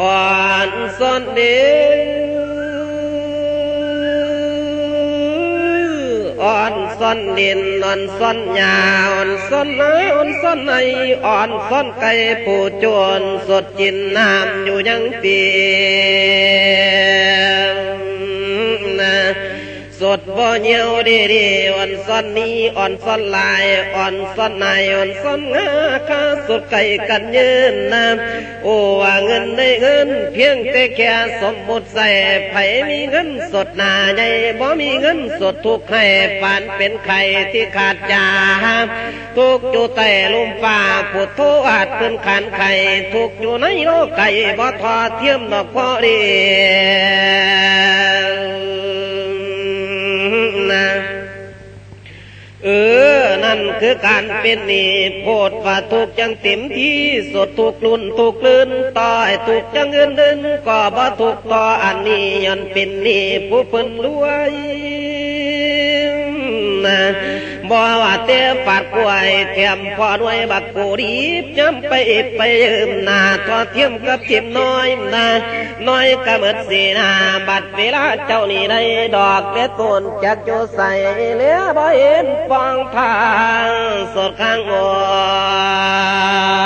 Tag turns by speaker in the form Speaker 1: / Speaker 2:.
Speaker 1: อ่อนสนเดีอ่อนซ่อนดินอ่อนส้นยาอ่อนส้นน้าอ่อนส้นในอ่อนส้นไก่ผู้จวนสดจินน้ำอยู่ยังเปีย สดบ่เหี่ยวดีดีอ่อนซ่อนนี้อ่อนซ่อนลายอ่อนซ่อนนายอ่อนซ่อนงาข้าสดไก่กันยืนนะโอ้ว่าเงินได้เงิน เพียงแต่แค่สมมุติใส่ไผมีเงินสดหนาใหญ่บ่มีเงินสดทุกให้ปานเป็นไข่ที่ขาดยาทุกอยู่แต่ลุมฟ้าพุทโธอาจเป็นขันไข่ทุกอยู่ในโลกไก่บ่ทอเทียมดอกพอดี เออ นั่นคือการเป็นนี่โพดว่าถูกจังเต็มที่สดถูกลุนถูกลื่นต่อให้ถูกจังเงินเดินก็บ่ถูกต่ออันนี้ยันเป็นนี่ผู้เพิ่นรวย บ่ว่าเตะปาดกล้วยเทียมพอด้วยบักกูรีบย้ำไปไปยืมหนาทอเทียมกับเทียมน้อยนาน้อยก็เมือสีหนาบัดเวลาเจ้านี่ได้ดอกเล็ดต้นจักอยู่ใส่เลี้ยบ่เห็นฟองทางสดข้างหัว